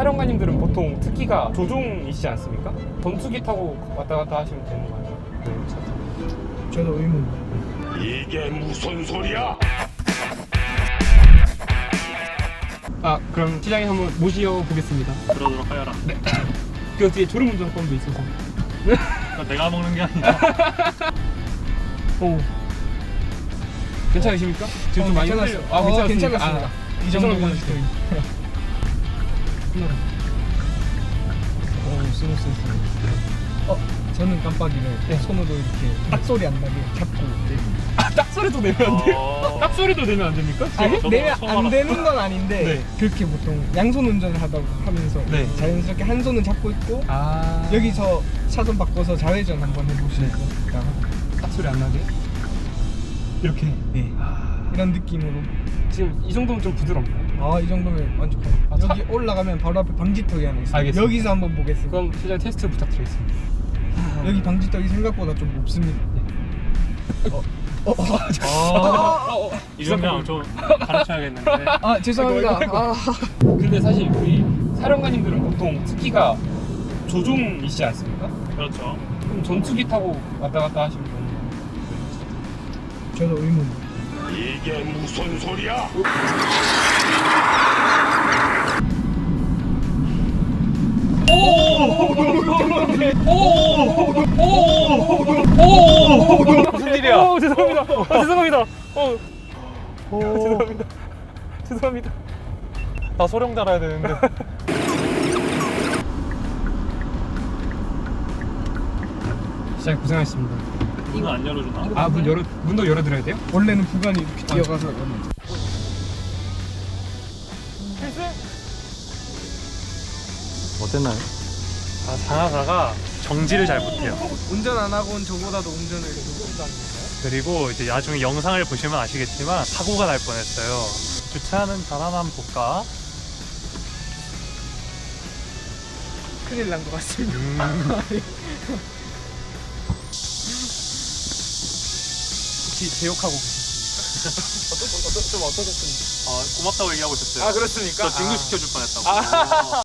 사령관님들은 보통 특기가 조종이시지 않습니까? 전투기 타고 왔다 갔다 하시면 되는 거 아니에요? 네. 저도 의문. 이게 무슨 소리야? 아 그럼 시장에 한번 모시어 보겠습니다. 그러도록 하여라. 그 뒤에 졸음운전권도 있어서. 그러니까 내가 먹는 게 아니라 오. 괜찮으십니까? 지금 좀 어, 많이 괜찮았어요. 흔들려. 아, 어, 괜찮습니까? 괜찮았습니다. 아, 이 정도면 죄송합니다. 스토리. 오, 스무스했어. 어, 저는 깜빡이를 손으로 이렇게 딱 소리 안 나게 잡고 내립니다. 아, 딱 소리도 내면 안 돼요? 어... 딱 소리도 내면 안 됩니까? 아니, 저도 내면 처음 안 알았어요. 되는 건 아닌데 네. 그렇게 보통 양손 운전을 하다 하면서 네. 자연스럽게 한 손은 잡고 있고 아 여기서 차선 바꿔서 좌회전 한번 해보시니까 딱 소리 안 나게 이렇게. 네. 이런 느낌으로 지금 이 정도면 좀 부드럽나요? 아이 정도면 만족합니다. 아, 차- 여기 올라가면 바로 앞에 방지턱이 하나 있어요. 알겠습니다. 여기서 한번 보겠습니다. 그럼 시장 테스트 부탁드리겠습니다. 여기 방지턱이 생각보다 좀 높습니다. 어, 어, 어, 아, 이 정도면 좀 가르쳐야겠는데. 아 죄송합니다. 아이고, 아이고. 아, 근데 사실 우리 사령관님들은 보통 특기가 조종이시지 않습니까? 그렇죠. 그럼 전투기 타고 왔다 갔다 하시면 되는 거예요? 저도 의문. 이게 무슨 소리야? 무슨 일이야? 오, 죄송합니다. 아, 죄송합니다. 어. 죄송합니다. 죄송합니다. 나 소령 달아야 되는데. 시장 고생하셨습니다. 문은 안 열어주나? 아, 문 열어 문도 열어 드려야 돼요? 원래는 구간이 이렇게 뛰어가서 여는. 어땠나요? 아 장하사가 정지를 잘 못해요. 운전 안 하고는 저보다도 운전을 못한다는 그리고 이제 나중에 영상을 보시면 아시겠지만 사고가 날 뻔했어요. 주차는 잘하나 한번 볼까? 큰일 난 것 같습니다. 음, 제욕하고? 어떤 어떤 좀 어떠셨습니까? 어, 고맙다고 얘기하고 있었어요. 아, 그렇습니까? 저 진급시켜줄 뻔했다고.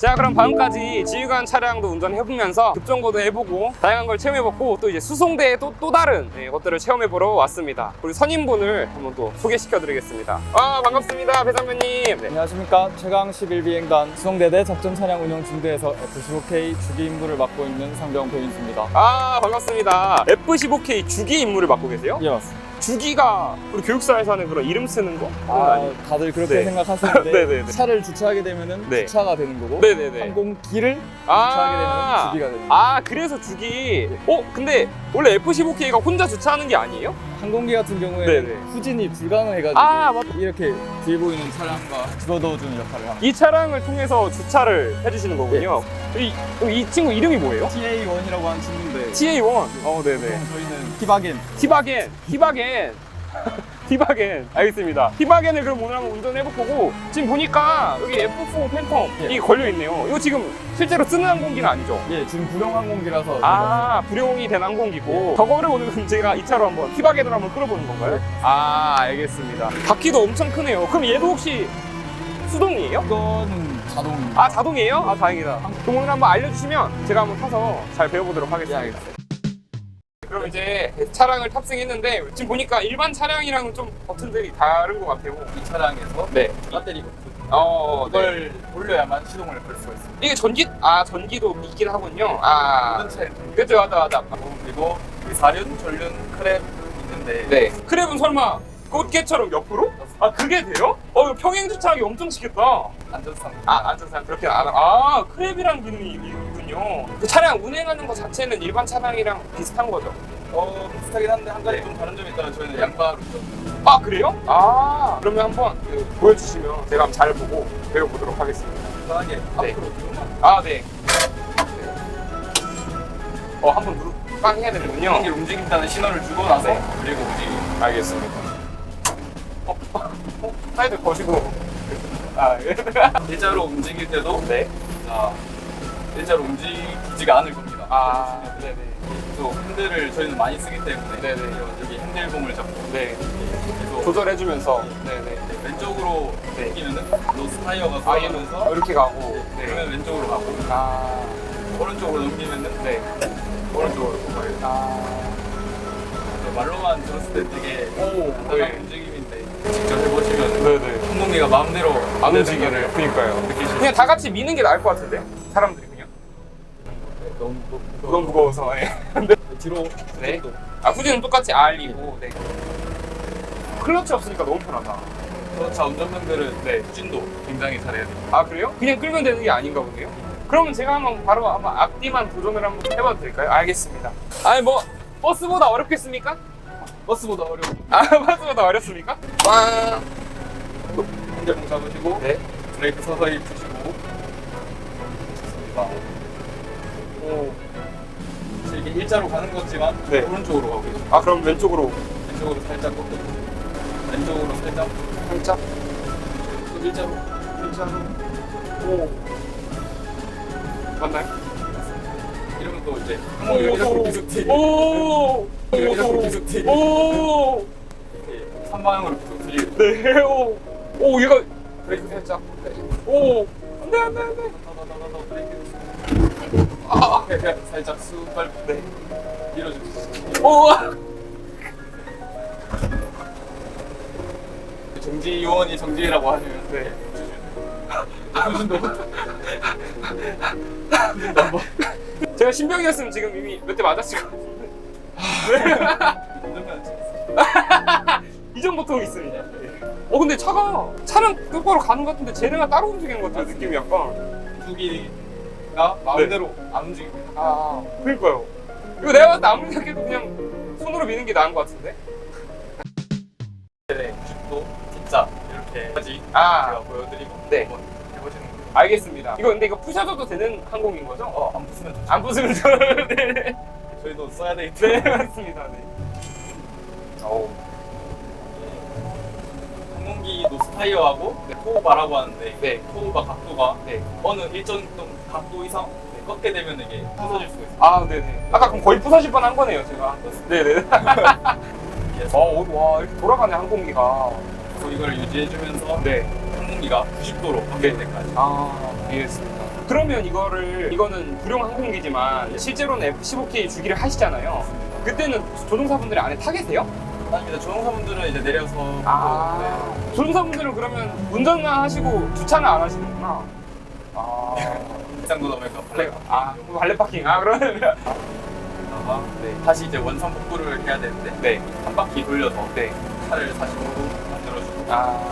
자 그럼 다음까지 지휘관 차량도 운전해보면서 급정거도 해보고 다양한 걸 체험해봤고 또 이제 수송대의 또, 또 다른 네, 것들을 체험해보러 왔습니다 우리 선임분을 한번 또 소개시켜드리겠습니다 아 반갑습니다 배상면님 네. 안녕하십니까 최강 11비행단 수송대대 작전 차량 운영 중대에서 F-15K 주기 임무를 맡고 있는 상병 배인수입니다. 아 반갑습니다 F-15K 주기 임무를 맡고 계세요? 예 맞습니다. 주기가 우리 교육사에서 하는 그런 이름 쓰는 거? 그건 아, 아니에요? 다들 그렇게 네. 생각하시는데 네네네. 차를 주차하게 되면은 네. 주차가 되는 거고 네네네 항공기를 주차하게 되면 아, 주기가 됩니다. 아 그래서 주기 어 근데 원래 F-15K가 혼자 주차하는 게 아니에요? 항공기 같은 경우에 네네. 후진이 불가능해가지고 아, 맞- 이렇게 뒤에 보이는 차량과 집어넣어주는 역할을 합니다. 이 차량을 통해서 주차를 해주시는 거군요. 이, 이 친구 이름이 뭐예요? TA1이라고 하는 친구인데 TA1. 어, 네네. 보통 저희는 티바겐 티바겐, 티바겐. 티바겐. 알겠습니다. 티바겐을 그럼 오늘 한번 운전해볼 거고, 지금 보니까 여기 F4 팬텀이 예. 걸려있네요. 이거 지금 실제로 쓰는 항공기는 아니죠? 예 지금 구령 항공기라서 아, 불용이 된 항공기고, 저거를 오늘 그럼 제가 이 차로 한번 티바겐으로 한번 끌어보는 건가요? 아, 알겠습니다. 바퀴도 엄청 크네요. 그럼 얘도 혹시 수동이에요? 이거는 자동입니다. 아 자동이에요? 아 다행이다. 그럼 오늘 한번 알려주시면 제가 한번 타서 잘 배워보도록 하겠습니다. 예, 그럼 이제 차량을 탑승했는데 지금 보니까 일반 차량이랑은 좀 버튼들이 다른 것 같아요. 이 차량에서 네. 배터리 버튼 어, 네. 이걸 올려야만 시동을 걸 수가 있습니다. 이게 전기 아 전기도 있긴 하군요. 아 모든 차에 그죠 맞다 맞다. 그리고 이 사륜, 전륜, 크랩 있는데 네. 크랩은 설마 꽃게처럼 옆으로? 아 그게 돼요? 어 이거 평행 주차하기 엄청 치겠다. 안전상 아 안전상 그렇게 안 하. 아 크랩이란 기능이 있군요. 그 차량 운행하는 것 자체는 일반 차량이랑 비슷한 거죠? 어 비슷하긴 한데 한 가지 좀 다른 점이 있다면 저희는 양바로 아 그래요? 아 그러면 한번 그, 보여주시면 제가 한번 잘 보고 배워보도록 하겠습니다. 편하게 네. 앞으로 아 네. 어 한번 누르 빵 해야 되는군요. 경기를 움직인다는 신호를 주고 나서 네. 그리고 움직이고 알겠습니다. 어, 어 사이드 거시고. 아 예. 일자로 움직일 때도 네. 자 일자로 움직이지가 않을 겁니다. 아, 네네. 또 핸들을 저희는 많이 쓰기 때문에 네네. 여기 핸들봉을 잡고 네. 계속 조절해주면서. 네네. 네, 왼쪽으로 네. 당기면은 노스 타이어가 아, 얘는 쏘면서 이렇게 가고. 그러면 왼쪽으로 가고 아, 오른쪽으로 넘기면은 네. 오른쪽으로 가요. 아, 말로만 들었을 때 되게 오, 간단한 네. 움직임인데 직접 해보시면 네네. 항공기가 마음대로 안 움직이네. 그니까요. 느끼실 그냥 다 같이 미는 게 나을 것 같은데? 사람들이 너무 너무 무거워서. 예. 뒤로 네. 그 정도. 아, 후진은 똑같이 R이고, 네. 클러치 없으니까 너무 편하다. 저차 운전병들은 네, 후진도 굉장히 잘해야 돼요. 아, 그래요? 그냥 끌면 되는 게 아닌가 보네요? 그러면 제가 한번 바로 한번 앞뒤만 도전을 한번 해봐도 될까요? 알겠습니다. 아니, 뭐, 버스보다 어렵겠습니까? 버스보다 어려워. 아, 버스보다 어렵습니까? 와. 핸들 봉 잡으시고 네. 브레이크 서서히 푸시고 좋습니다. 오. 이게 일자로 가는 거지만 네. 오른쪽으로 가고 계세요. 아, 그럼 왼쪽으로 왼쪽으로 살짝 꺾고 왼쪽으로 살짝 살짝. 또 일자로 괜찮아. 오. 맞나요? 이러면 또 이제 항공기가 이렇게 튀 오. 이렇게 오. 이렇게 삼방향으로 계속 들리고 네. 오. 오, 얘가 브레이크 살짝. 네. 오. 안돼 안돼 안돼. 더더더더 브레이크 아 살짝 쑥 밟고 네. 밀어주세요 오. 정지 요원이 정지라고 하면 네. 후진도 제가 신병이었으면 지금 이미 몇 대 맞았을 것 같은데. 이 정도 통 있습니다. 어 근데 차가 차는 똑바로 가는 것 같은데 쟤네가 따로 움직이는 것 같아요 느낌이 약간. 두기 가 마음대로 안 움직이고 아 그러니까요. 이거 내가 봤을 때 아무리 생각해도 그냥 손으로 미는 게 나은 것 같은데. 네, 90도 T자 이렇게까지 아. 제가 보여드리고 네. 한번 해보시는 거예요. 알겠습니다. 이거 근데 이거 부셔줘도 되는 항공인 거죠? 어, 안 부수면 좋죠. 안 부수면 저는 네. 저희도 써야 되기 네 때문에 맞습니다. 네. 오. 항 공기 노스 타이어하고 토우바라고 하는데 네. 토우바 각도가 네. 어느 일정 각도 이상 꺾게 되면 이게 부서질 수가 있어요. 아 네네. 아까 그럼 거의 부서질 뻔한 거네요 제가. 네네. 그래서 어, 와 이렇게 돌아가네 항공기가. 이걸 유지해주면서 네. 항공기가 90도로 바뀔 때까지 아, 이해했습니다. 그러면 이거를 이거는 구룡 항공기지만 실제로는 F-15K 주기를 하시잖아요. 그때는 조종사분들이 안에 타 계세요? 아닙니다. 조종사분들은 이제 내려서 아, 조종사분들은 그러면 운전만 하시고 주차는 안 하시는구나. 아, 네, 비상도 넘으니까 발레, 아, 발레 파킹. 아, 그러면 다가 다시 이제 원상 복구를 해야 되는데 네, 한 바퀴 돌려서 네. 차를 45도 만들어주고 아.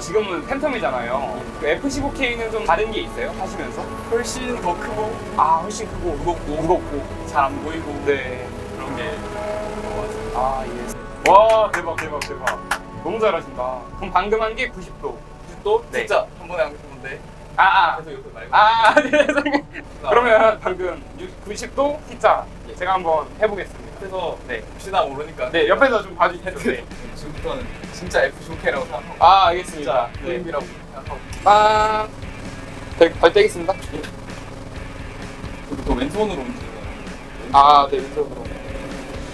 지금은 팬텀이잖아요. 그 F-15K는 좀 다른 게 있어요? 하시면서? 훨씬 더 크고 아, 훨씬 크고 무겁고 무겁고. 잘 안 보이고 네. 그런 게 좋아서 아, 예. 와, 대박, 대박, 대박. 너무 잘하신다. 그럼 방금 한 게 90도. 또 네. 진짜 한 번에 안 했는데 아, 아. 계속 옆에 말고 아, 네. 그러면 방금 90도 T자 제가 한번 해보겠습니다. 그래서 네. 혹시나 모르니까 네, 옆에서 좀 봐주세요. 네. 지금부터는 진짜 F15K라고 생각하고 아, 알겠습니다. 진짜 네. 게임이라고 생각하고 아, 네, 발 떼겠습니다. 그리고 또 왼손으로 움직이는 아, 네, 왼쪽으로.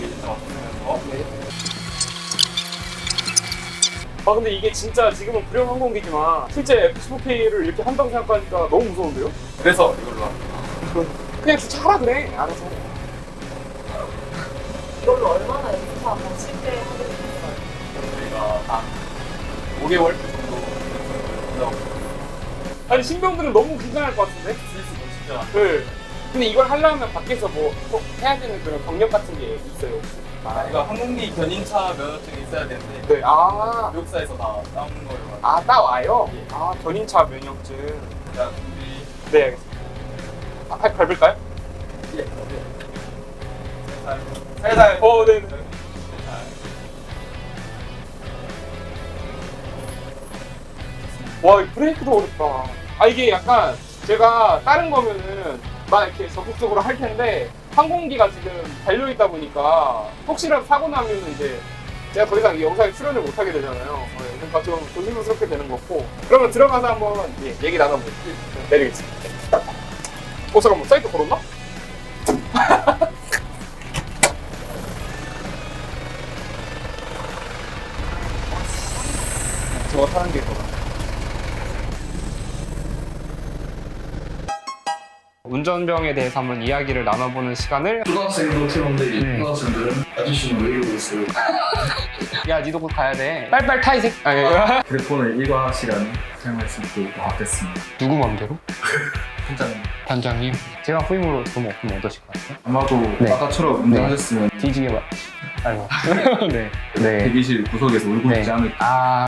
왼손 맞추면서 네. 아, 근데 이게 진짜 지금은 불용 항공기지만 실제 F-15K를 이렇게 한다고 생각하니까 너무 무서운데요? 그래서 이걸로. 그냥 주차하라 그래, 알아서. 이걸로 얼마나 연습하고 실제 하게 됐어요? 저희가 한 5개월 정도 아니, 신병들은 너무 긴장할 것 같은데? 실수도 진짜 네. 근데 이걸 하려면 밖에서 뭐 꼭 해야 되는 그런 경력 같은 게 있어요, 혹시? 아, 이거 항공기 견인차 면허증이 있어야 되는데 네. 아, 교육사에서 다 따온 거예요. 아, 따와요? 예. 아, 견인차 면역증. 자, 준비. 네, 알겠습니다. 아, 발 밟을까요? 예. 살살. 살살. 어, 네. 네. 살살. 와, 이 브레이크도 어렵다. 아, 이게 약간 제가 다른 거면은 막 이렇게 적극적으로 할 텐데 항공기가 지금 달려 있다 보니까 혹시라도 사고 나면 이제 제가 더 이상 이 영상에 출연을 못 하게 되잖아요. 네, 그러니까 좀 조심스럽게 되는 거고. 그러면 들어가서 한번 예, 얘기 나눠보겠습니다. 내리겠습니다. 어 잠깐만 사이트 걸었나? 운전병에 대해서 한번 이야기를 나눠보는 시간을 초등학생도 태운데 초등학생들은 아저씨는 왜 이러고 있어요? 야 니도 곧 가야 돼 빨빨 타이 새 아니 휴대폰을 일과 시간에 사용할 수 있게 바뀌었습니다. 누구 맘대로? 팀장님. 단장님 제가 후임으로 돈 없으면 어떠실 것 같아요? 아마도 네. 아까처럼 운전하셨으면 뒤지게 막 아이고 네 네. 대기실 구석에서 울고 네. 있지 않을까. 아